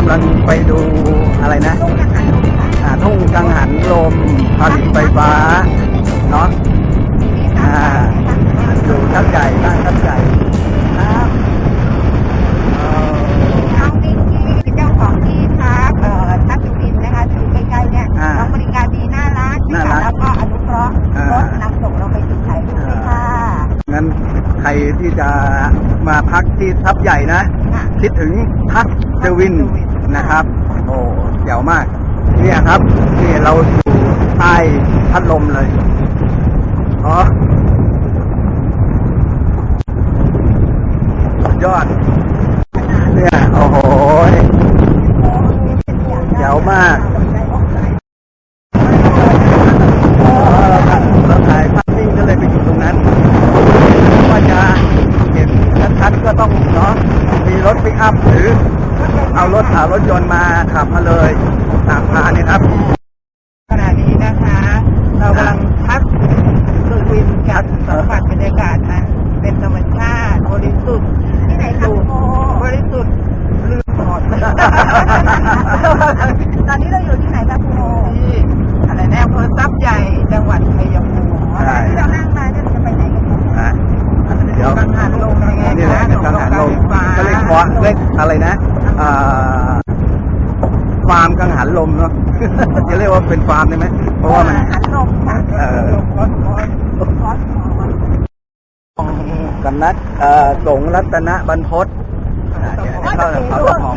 กำลังไปดูอะไรนะทุ่งกังหันลมผลิตไฟฟ้าเนาะอ่าดูทับใหญ่บ้านทับใหญ่ครับน้องบิ๊กกี้เจ้าของที่พักทับสุทินะคะที่อยู่ใกล้เนี่ยน้อบริการดีน่ารักน่ารักแล้วก็อนุเคราะห์รถนำส่งเราไปถึงไหนด้วยค่ะงั้นใครที่จะมาพักที่ทับใหญ่นะ คิดถึงทักเดวิน นะครับ โอ้เจ๋วมาก เนี่ยครับนี่เราอยู่ใต้พัดลมเลยอ๋อยอด เนี่ย โอ้โห ร้อเรียกอะไรนะฟาร์มกังหันลมเนาะจะเรียกว่าเป็นฟาร์มได้ไหมเพราะว่ามันหันลมสำนัดสงรัตนบรรพศเข้าแข้าของ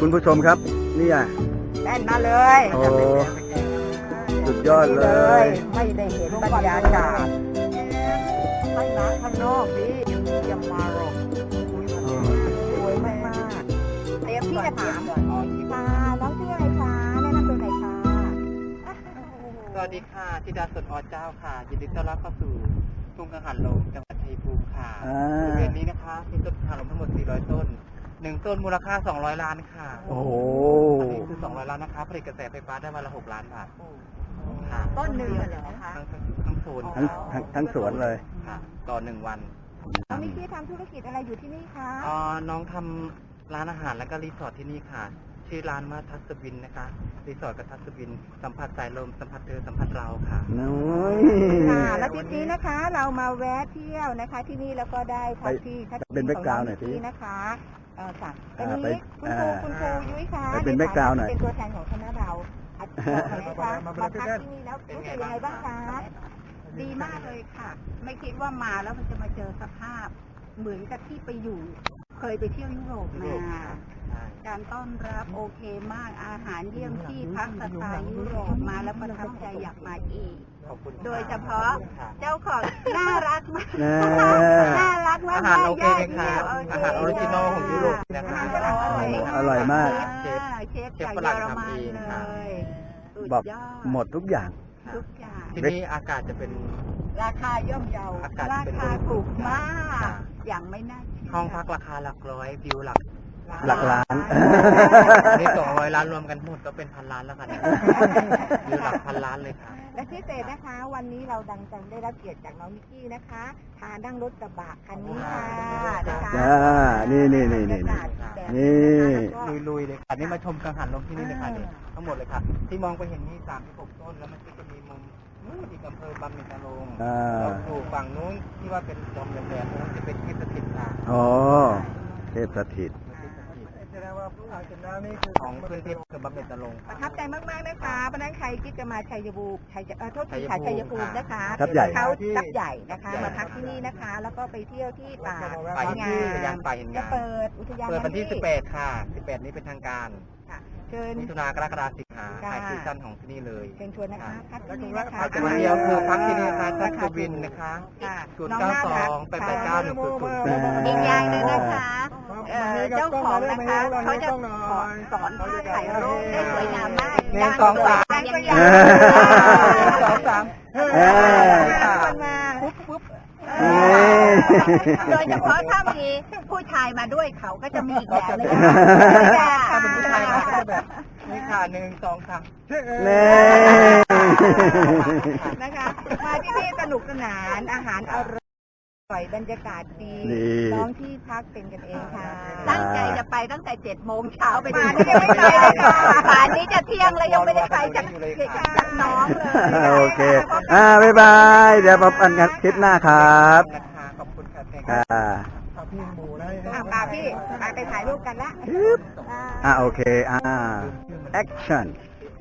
คุณผู้ชมครับเนี่ยแน่นมาเลยโอ้สุดยอดเลย ไม่ได้เห็นบรรยากาศให้มาข้างนอกดิอย่ามาหรอกสวยมากๆเดี๋ยวพี่จะถามค่ะน้องชื่ออะไรคะแนะนำตัวหน่อยค่ะสวัสดีค่ะธิดาสดอเจ้าค่ะยินดีต้อนรับเข้าสู่ทุ่งกังหันลมจังหวัดชัยภูมิค่ะอ่าบริเวณนี้นะคะมีต้นกังหันลมทั้งหมด 400 ต้น หนึ่งต้นมูลค่า 200 ล้านค่ะโอ้โหอันนี้คือ 200 ล้านนะคะผลิตกระแสไฟฟ้าได้วันละ 6 ล้านบาทค่ะต้นหนึ่งเหรอคะทั้งทั้งทั้งโซนทั้งทั้งทั้งสวนเลยค่ะ ต่อหนึ่งวันน้องมิกกี้ทำธุรกิจอะไรอยู่ที่นี่คะอ่าน้องทำร้านอาหารและก็รีสอร์ทที่นี่ค่ะ ชื่อร้านมาทัศบินนะคะ รีสอร์ทกับทัศบิน สัมผัสสายลม สัมผัสเธอสัมผัสเราค่ะ น้อยค่ะแล้วทริปนี้นะคะ เรามาแวะเที่ยวนะคะ ที่นี่แล้วก็ได้พักที่ทัศไปเป็น background หน่อยสิที่นะคะ เออค่ะตอนอ่าไปนี้คุณครูอ่าคุณครูยุ้ยคะไปเป็นใฐ background หน่อยเป็นตัวแทนของคณะเราอาจารย์นะคะมาพักที่นี่แล้วรู้สึกยังไงบ้างคะดีมากเลยค่ะ ไม่คิดว่ามาแล้วมันจะมาเจอสภาพ เหมือนกับที่ไปอยู่ เคยไปเที่ยวยุโรปมาใช่การต้อนรับโอเคมากอาหารเยี่ยมที่พักสไตล์ยุโรปมาแล้วประทับใจอยากมาอีก ขอบคุณค่ะโดยเฉพาะค่ะ เจ้าของน่ารักมากแน่น่ารักมากอาหารโอเคไหมคะโเคอาหารออริจินอลของยุโรปนะคะ อาหารฝรั่งอร่อยอร่อยมาก เชฟเชฟเชฟจากฝเยรั่งอรทำมันเองเลค่ะยสุดบอกยอดหมดทุกอย่าง ทุกอย่าง ที่นี่อากาศจะเป็น ราคาย่อมเยา อากาศราเป็นคาถูกมากค่ะอย่างไม่น่าเชื่ห้องพักราคาหลักร้อยวิวหลัก หลักล้าน อันนี้สองร้อยล้านรวมกันหมดก็เป็นพันล้านแล้วค่ะเนี่ยวิวหลักพันล้านเลยค่ะ และพิเศษนะคะ วันนี้เราดังจังได้รับเกียรติจากน้องมิกกี้นะคะพานั่งรถกระบะคันนี้ค่ะนะคะอ่านี่นี่นี่นี่บรรยากาศแบบนี่นะคะแล้วก็ลุยๆเลยค่ะนี่มาชมกังหันลมที่นี่เลยค่ะเนี่ยทั้งหมดเลยค่ะ ที่มองไปเห็นนี่สามที่หกต้น แล้วมันก็จะมีมุมนู้นอีกอำเภอบำเหน็จนรงค์อ่าเราอยู่ฝั่งนู้นที่ว่าเป็นดอมแหลมๆนู้นจะเป็นที่สถิตค่ะ อ๋อ เทพสถิต ของพื้นที่คือบำเหน็จนรงค์ประทับใจมากๆนะคะเพราะฉะนั้นใครคิดจะมาชัยภูมิชัยเอ่อโทษทีค่ะชัชัยยภูภูมิมินะคะทับใหญ่เขาทับใหญ่นะคะ มาพักที่นี่นะคะ แล้วก็ไปเที่ยวที่ป่าป่าหินงางอุทยานมป่าหินจะงามเปิดอุทยานเปิดวันที่ที่ 18 ค่ะ 18 นี้เป็นทางการค่ะเชิญมิถุนากรกฎาสิงหาค่ะไฮซีซั่นของที่นี่เลยเชิญชวนนะคะพักที่นี่นะคะพักที่เดียวคือพักที่นี่นะคะทัศวินนะคะค่ะศูนย์น้องเก้าน่าสอรักงแปดแปดเก้าหนึ่งศูนย์ศูนย์อีกอย่างหนึ่งนะคะ เอ่อเจ้าของนะคะเขาจะสอนสอนถ่ายรูปได้สวยงามมากหนึ่งสองสามยังหยังนึ่งสองสามเอ้ยคนมาปุ๊บปุ๊บเอ้ยโดยเฉพาะถ้ามีผู้ชายมาด้วยเขาก็จะมีอีกแบบหนึงถ้าเป็นผู้ชายมาก็จะแบบนี่ค่ะหนึ่งสองสามเน่นะคะมาที่นี่สนุกสนานอาหารอร่อย บรรยากาศดีนี่น้องที่พักเป็นกันเองค่ะอ่าตั้งใจจะไปตั้งแต่เจ็ดโมงเช้าไปป่านนี้ยังไม่ไปเลยค่ะป่านนี้จะเที่ยงแล้วยังไม่ได้ไปจากจากน้องเลย โอเค อ่า บ๊ายบาย เดี๋ยวพบกันกันคลิปหน้าครับนะคะขอบคุณค่ะแทนอ่าพี่หมูนะอะป่าพี่ป่าไปถ่ายรูปกันละอ่า โอเค อ่า action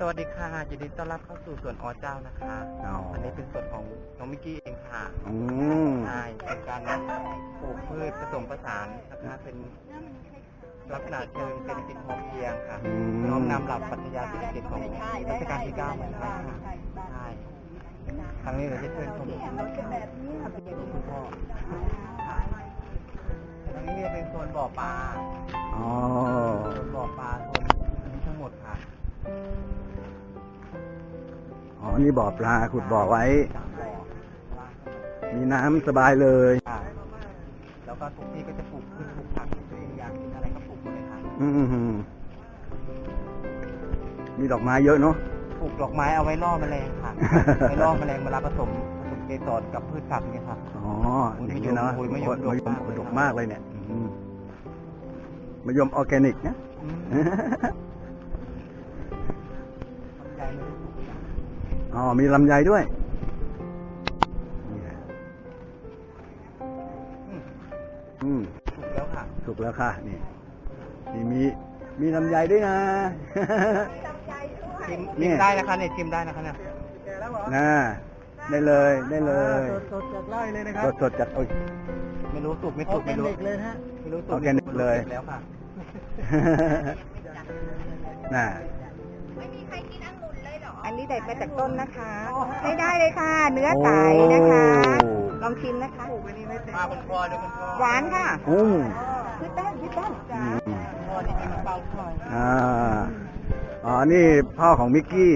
สวัสดีค่ะยินดีต้อนรับเข้าสู่สวนออเจ้านะคะอ๋ออัอันนี้เป็นส่วนของน้องมิกกี้เองค่ะอืมใช่เป็นการปลูกพืชผสมผสานนะคะเป็นลักษณะเชิงเป็นสินพอเพียงค่ะอืม น้อมนำหลักปรัชญาเศรษฐกิจของรัชกาลที่เก้ามาใช้ค่ะใช่ครั้งนี้เราจะเชิญชมคุณพ่อครั้งนี้จะเป็นโซนบ่อปลา อ๋อ โซนบ่อปลาโซนอันนี้ทั้งหมดค่ะอ๋อ นี่บ่อปลาขุดบ่อไว้สามบ่อปลามีน้ำสบายเลยค่ะแล้วก็ทุกที่ก็จะปลูกพืชปลูกผักตัวเองอยากกินอะไรก็ปลูกหมดเลยค่ะอืมมีดอกไม้เยอะเนาะปลูกดอกไม้เอาไว้ล่อแมลงค่ะไว้ล่อแมลงเวลาผสมผสมเกสรกับพืชผักเนี่ยค่ะอ๋ออย่างนี้เนาะโอ้ยมะยมมะยมดกมากเลยดกมากเลยเนี่ยอืมมะยมออร์แกนิกนะ อ๋อ มีลำไยด้วยนี่ไงอืมอืมปลูกแล้วค่ะถูกแล้วค่ะ นี่นี่มี มีลำไยด้วยนะชิมเนี่ชิมยได้นะคะเนี่ยชิมได้นะคะเนี่ยน่าได้เลยได้เลยสดจากไร่เลยนะครัสดสดๆจากโอ้ยไม่รู้สุกไม่สุกไม่รู้เลยฮะไม่รู้สุกออร์แกนิกเลยแล้วค่ะน่ะอั นนี้เด็ดมาจากต้นนะคะใช้ได้เลยค่ะ เนื้อไก่นะคะโอ้ลองชิมนะคะมาคุณพ่อด้วยคุณพ่อหวานค่ะโอ้พี่แป้งพี่แป้งอืมพ่อนี่เป็นเบาหน่อยอ่าอ๋อนี่พ่อของมิกกี้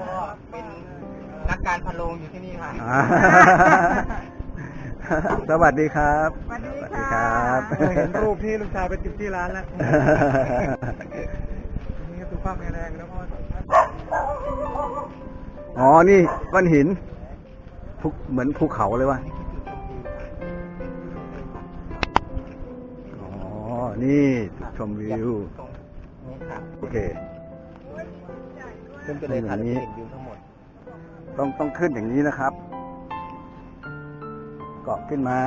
พ่อเป็นนักการพะโลงอยู่ที่นี่ค่ะอ่าสวัสดีครับ สวัสดีสวัสดีค่ะครับเห็นรูปที่ลูกชายไปติดที่ร้านแล้วนี่ก็สุขภาพแข็งแรงแล้วพ่อ อ๋อ นี่ก้อนหินภูเหมือนภูเขาเลยวะอ๋อ นี่จุดชมวิวตรงนี้ค่ะโอเค ขึ้นไปเลยค่ะอย่างนี้เห็นวิวทั้งหมด ต้องต้องขึ้นอย่างนี้นะครับ เกาะขึ้นมา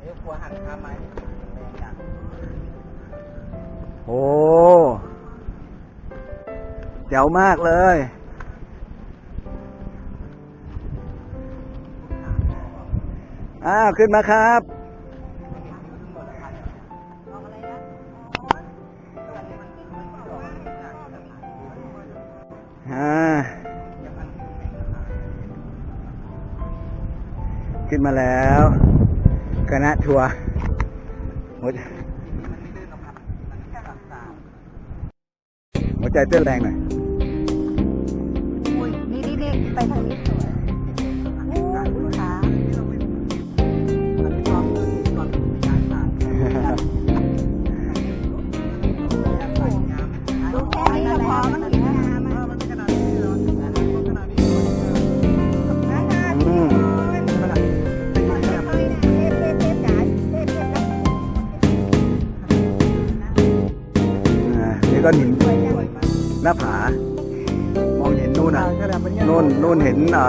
เอ้ยครัวหันข้ามไม้แรงจังโอ้ แจ๋วมากเลย อ้าว ขึ้นมาครับอ่าขึ้นมาแล้วคณะทัวร์หัวใจเต้นแรงหน่อย ไปทางนี้สวยโอ้ลูกค้าดูแค่นี้ก็พอมันสวยงามอะนะคะอืมค่อยๆนะเทปเทปเทปจ๋าเทปเทปนะอ่านี่ก็หินหน้าผา นู่นนู่นเห็นอ่า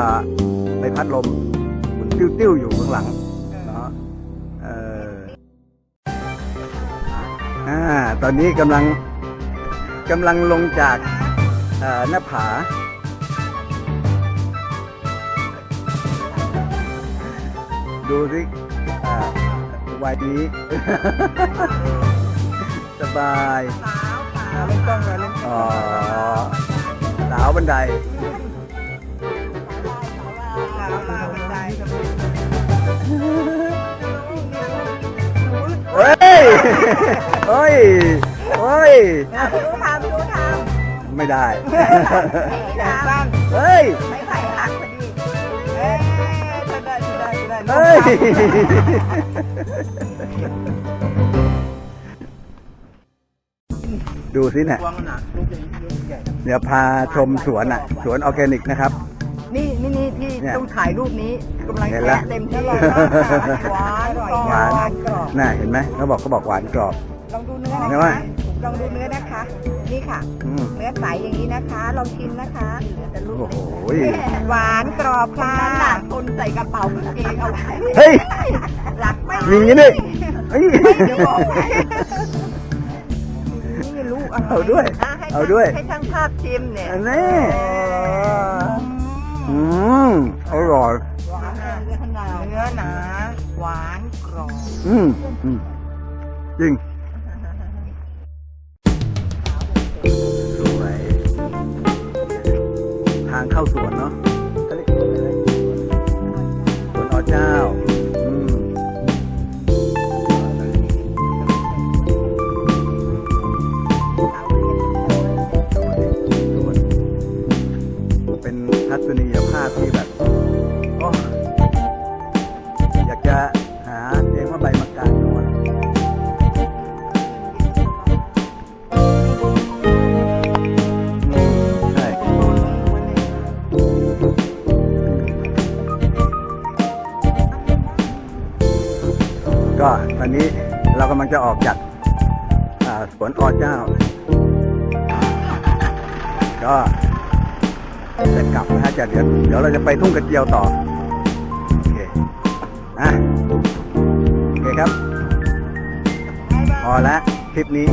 ใบพัดลมหมุนติ้วๆอยู่ข้างหลังเนาะเอออ่าตอนนี้กำลังกำลังลงจากเอ่อหน้าผาดูสิอ่าวัยนี้ สบาย สาวสาวเล่นกล้องเลยเล่นอ๋อสาวบันได เฮ้ย เฮ้ย เฮ้ยดูทำดูทไม่ได้เฮ้ย ไม่ไผ่หักพอดีเอ้ยได้ได้ได้เฮ้ย ดูสิเนี่ยกวางหนาลูกใหญ่ลูกใหญ่ เดี๋ยวพาชมสวนอะ สวนออร์แกนิกนะครับ เนี่ย ต้องถ่ายรูปนี้กำลังเห็นแล้ว แกะเต็มที่เลยหวานอร่อยหวานหวาน กรอบน่าเห็นไหมเขาบอกเขาบอกหวานกรอบ ลองดูเนื้อเนื้นะอว่าคะลองดูเนื้อนะคะ นี่ค่ะ อืมเนื้อใสอย่างนี้นะคะลองชิมนะคะแต่ลูกโอ้โหหวานกรอบค่ะหนักคนใส่กระเป๋ากางเกงเอาไว้เฮ้ยหลักไม่มีอย่างนี้ด้วยเฮ้ยเดี๋ยวบอกไว้นี่ลูกอะไรเอาด้วยะให้เอาด้วย ให้ช่างภาพชิมเนี่ยอันนี้อื มอร่อย หวานเนื้อหนาเนื้อหนา หวานกรอบ อืมอืมจริงสวยทางเข้าสวนเนาะเขาเรียกสวนอะไรสวนอเจ้า ตอนนี้เรากำลังจะออกจากสวนอเจ้า ก็จะกลับนะฮะจะเดี๋ยวเดี๋ยวเราจะไปทุ่งกระเจียวต่อ โอเคอะโอเคครับ พอแล้วคลิปนี้